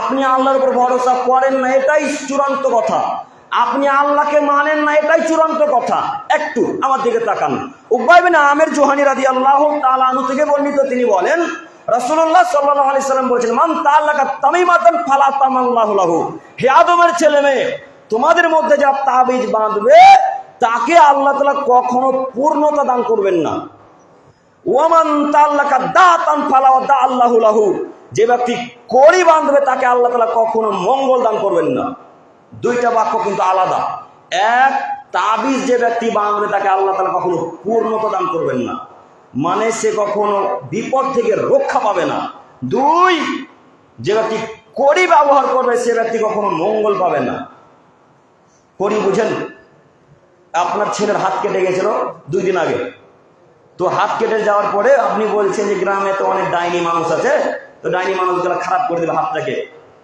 আপনি আল্লাহর উপর ভরসা করেন না, এটাই চূড়ান্ত কথা। আপনি আল্লাহকে মানেন না, এটাই চূড়ান্ত কথা। একটু আমার দিকে তাকান। উবাইবেন আমের জোহানি রাদি আল্লাহ তালানু থেকে বর্ণিত তিনি বলেন রসুল্লাহ সাল্লাহ আলি সাল্লাম বলছেন, মান তাল্লাকা তামিমাতান ফালা তামাল্লাহু লাহু। হে আদমের ছেলে মেয়ে, তোমাদের মধ্যে যা তাবিজ বাঁধবে, তাকে আল্লাহ তালা কখনো পূর্ণতা দান করবেন না। ওয়ামান তাল্লাকা দাতান ফালাওয়া দা আল্লাহু লাহু। যে ব্যক্তি কড়ি বাঁধবে, তাকে আল্লাহ তালা কখনো মঙ্গল দান করবেন না। দুইটা বাক্য কিন্তু আলাদা। এক, তাবিজ যে ব্যক্তি বাঁধবে, তাকে আল্লাহ তালা কখনো পূর্ণতা দান করবেন না। মানে সে কখনো বিপদ থেকে রক্ষা পাবে না। দুই, যে ব্যক্তি কড়ি ব্যবহার করবে, সে ব্যক্তি কখনো মঙ্গল পাবে না। কড়ি বুঝেন? আপনার ছেলের হাত কেটে গেছিল দুই দিন আগে। তো হাত কেটে যাওয়ার পরে আপনি বলছেন যে গ্রামে তো অনেক ডাইনি মানুষ আছে, তো ডাইনি মানুষগুলো খারাপ করে দেবে হাতটাকে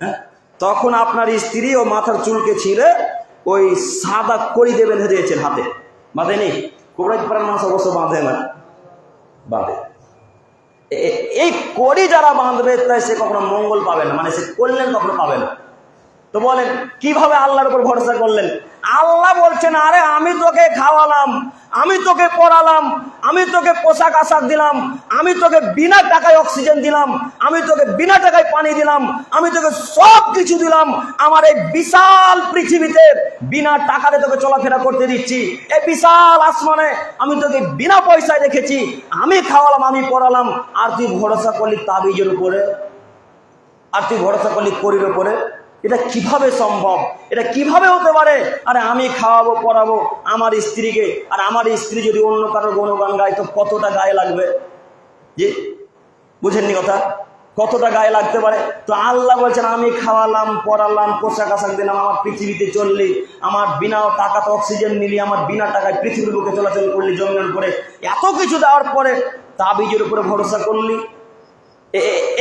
হ্যাঁ? তখন আপনার স্ত্রী ও মাথার চুলকে ছিঁড়ে ওই সাদা করি দিয়ে বেঁধে দিয়েছেন হাতে। বাঁধেনি কোবরাজ পাড়ার মানুষ অবশ্য বাঁধে না। বাঁধে। এই কড়ি যারা বাঁধবে, তাই সে কখনো মঙ্গল পাবে না মানে সে করলেন, কখনো পাবে না। তো বলেন, কীভাবে আল্লাহর উপর ভরসা করলেন? আল্লাহ বলছেন, আরে আমি তোকে খাওয়ালাম, আমি তোকে পড়ালাম, আমি তোকে পোশাক আশাক দিলাম, আমি তোকে বিনা টাকায় অক্সিজেন দিলাম, আমি তোকে বিনা টাকায় পানি দিলাম, আমি তোকে সব কিছু দিলাম, আমার এই বিশাল পৃথিবীতে বিনা টাকাতে তোকে চলাফেরা করতে দিচ্ছি। এই বিশাল আসমানে আমি তোকে বিনা পয়সায় রেখেছি, আমি খাওয়ালাম, আমি পড়ালাম, আর তুই ভরসা করলি তাবিজের উপরে, আর তুই ভরসা করলি করির ওপরে এটা কীভাবে সম্ভব? এটা কীভাবে হতে পারে? আরে আমি খাওয়াবো, পড়াবো, আমার স্ত্রীকে। আর আমার স্ত্রী যদি অন্য কারোর গুণগান গায়, তো কতটা গায়ে লাগবে? জি? বুঝেননি কথা? কতটা গায়ে লাগতে পারে? তো আল্লাহ বলছেন, আমি খাওয়ালাম, পড়ালাম, পোশাক আশাক দিলাম, আমার পৃথিবীতে চললি, আমার বিনা টাকাতে অক্সিজেন নিলি, আমার বিনা টাকায় পৃথিবীর বুকে চলাচল করলি, জমিনের উপরে এত কিছু দেওয়ার পরে তাবিজের উপরে ভরসা করলি।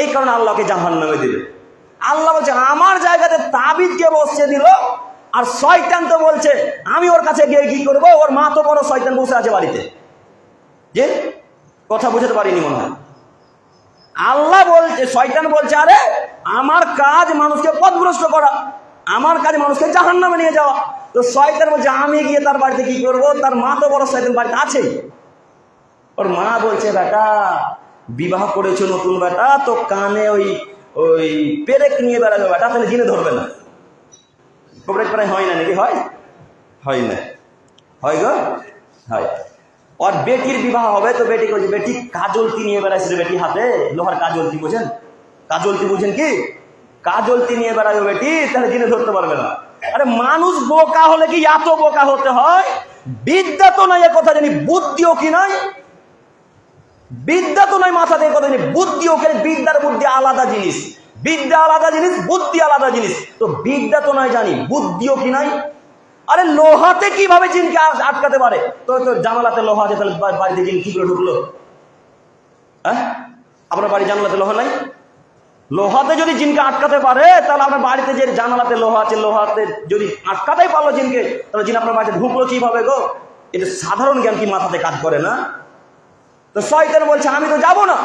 এই কারণে আল্লাহকে জাহান নামে দিবে আল্লাহ বলছে, আমার জায়গাতে তাবিজকে বসছে দিল, আর শয়তান তো বলছে, আমি ওর কাছে গিয়ে কি করব? ওর মা তো বড় শয়তান বসে আছে বাড়িতে। যে? কথা বুঝতে পারিনি মনে হয়। আল্লাহ বলছে, শয়তান বলছে, আরে, আমার কাজ মানুষকে পথভ্রষ্ট করা, আমার কাজ মানুষকে জাহান নামে নিয়ে যাওয়া। তো শয়তান বলছে, আমি গিয়ে তার বাড়িতে কি করব? তার মা তো বড় শয়তান, বাড়িতে আছে। ওর মা বলছে, বেটা, বিবাহ করেছ নতুন বেটা, তো কানে ওই ওই পেরেক নিয়ে বেড়াবে বেটা তাহলে জিনে ধরবে না। খবরের প্রায় হয় না নাকি? হয়? হয় না। হয় গো? হয়। আর বেটির বিবাহ হবে তো বেটি বলছে বেটি, কাজলতি নিয়ে বেড়াইছিল বেটি হাতে, লোহার কাজলতি বোঝেন? কাজলতি বুঝেন কি? কাজলতি নিয়ে বেড়াবে বেটি, তাহলে জিনে ধরতে পারবে না। আরে মানুষ বোকা হলে কি এত বোকা হতে হয়? বিদ্যা তো নাই কথা জানি, বুদ্ধিও কি নাই? বিদ্যা তো নয় মাথা থেকে কথা বুদ্ধি ওখানে, বিদ্যার বুদ্ধি আলাদা জিনিস। বিদ্যা আলাদা জিনিস, বুদ্ধি আলাদা জিনিস। তো বিদ্যা তো নয় জানি, বুদ্ধিও কি নাই? আরে লোহাতে কীভাবে জিনকে আটকাতে পারে? তো তো জানালাতে লোহা আছে, তাহলে বাড়িতে জিন কি করে ঢুকলো? হ্যাঁ? আপনার বাড়ি জানালাতে লোহা নাই? লোহাতে যদি জিনকে আটকাতে পারে, তাহলে আপনার বাড়িতে যে জানালাতে লোহা আছে, লোহাতে যদি আটকাতেই পারল জিনকে, তাহলে জিন আপনার বাড়িতে ঢুকলো কীভাবে গো? এটা সাধারণ জ্ঞান কি মাথাতে কাজ করে না? তো শয়তান বলছে, আমি তো যাব না।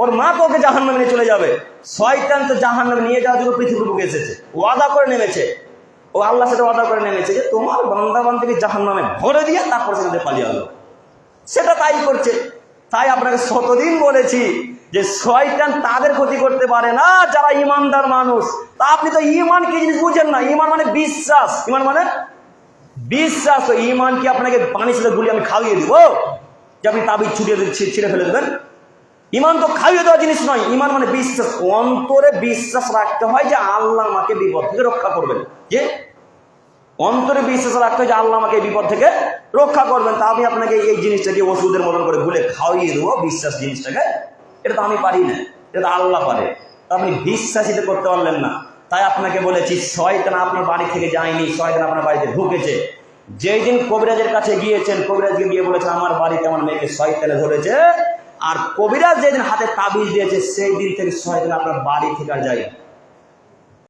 ওর মা তো ওকে জাহান নামে নিয়ে চলে যাবে। শয়তান তো জাহান নামে নিয়ে যাওয়ার জন্য পৃথিবীর বুকে এসেছে। ওয়াদা করে নেমেছে। ও আল্লাহর সাথে ওয়াদা করে নেমেছে যে তোমার বান্দা বান্দিকে জাহান নামে ভরে দিয়ে তারপর সেখান পালিয়ে আলো সেটা তাই করছে। তাই আপনাকে শতদিন বলেছি যে শয়তান তাদের ক্ষতি করতে পারে না, যারা ইমানদার মানুষ। তা আপনি তো ইমান কি জিনিস বুঝেন না। ইমান মানে বিশ্বাস। ইমান মানে? বিশ্বাস। ইমান কি আপনাকে পানি ছেলে গুলি আমি খাইয়ে দিব? যে আপনি তাবিজ ছুটিয়ে ছিঁড়ে ফেলে দেবেন। ইমান তো খাইয়ে দেওয়া জিনিস নয়। ইমান মানে বিশ্বাস। অন্তরে বিশ্বাস রাখতে হয় যে আল্লাহ আমাকে বিপদ থেকে রক্ষা করবেন। যে অন্তরে বিশ্বাস রাখতে হয় যে আল্লাহ আমাকে বিপদ থেকে রক্ষা করবেন। তা আমি আপনাকে এই জিনিসটাকে ওষুধের মতন করে ভুলে খাওয়িয়ে দেবো বিশ্বাস জিনিসটাকে। এটা তো আমি পারি না। এটা তো আল্লাহ পারে। আপনি বিশ্বাসিত করতে পারলেন না। তাই আপনাকে বলেছি, শয়তান আপনার বাড়ি থেকে যায়নি, শয়তান আপনার বাড়িতে ঢুকেছে। যেই দিন কবিরাজের কাছে গিয়েছেন, কবিরাজকে গিয়ে বলেছেন আমার বাড়িতে আমার মেয়েকে শয়তানে ধরেছে আর কবিরাজ যেদিন হাতে তাবিজ দিয়েছে সেই দিন থেকে শয়তান আপনার বাড়ি থেকে যায়।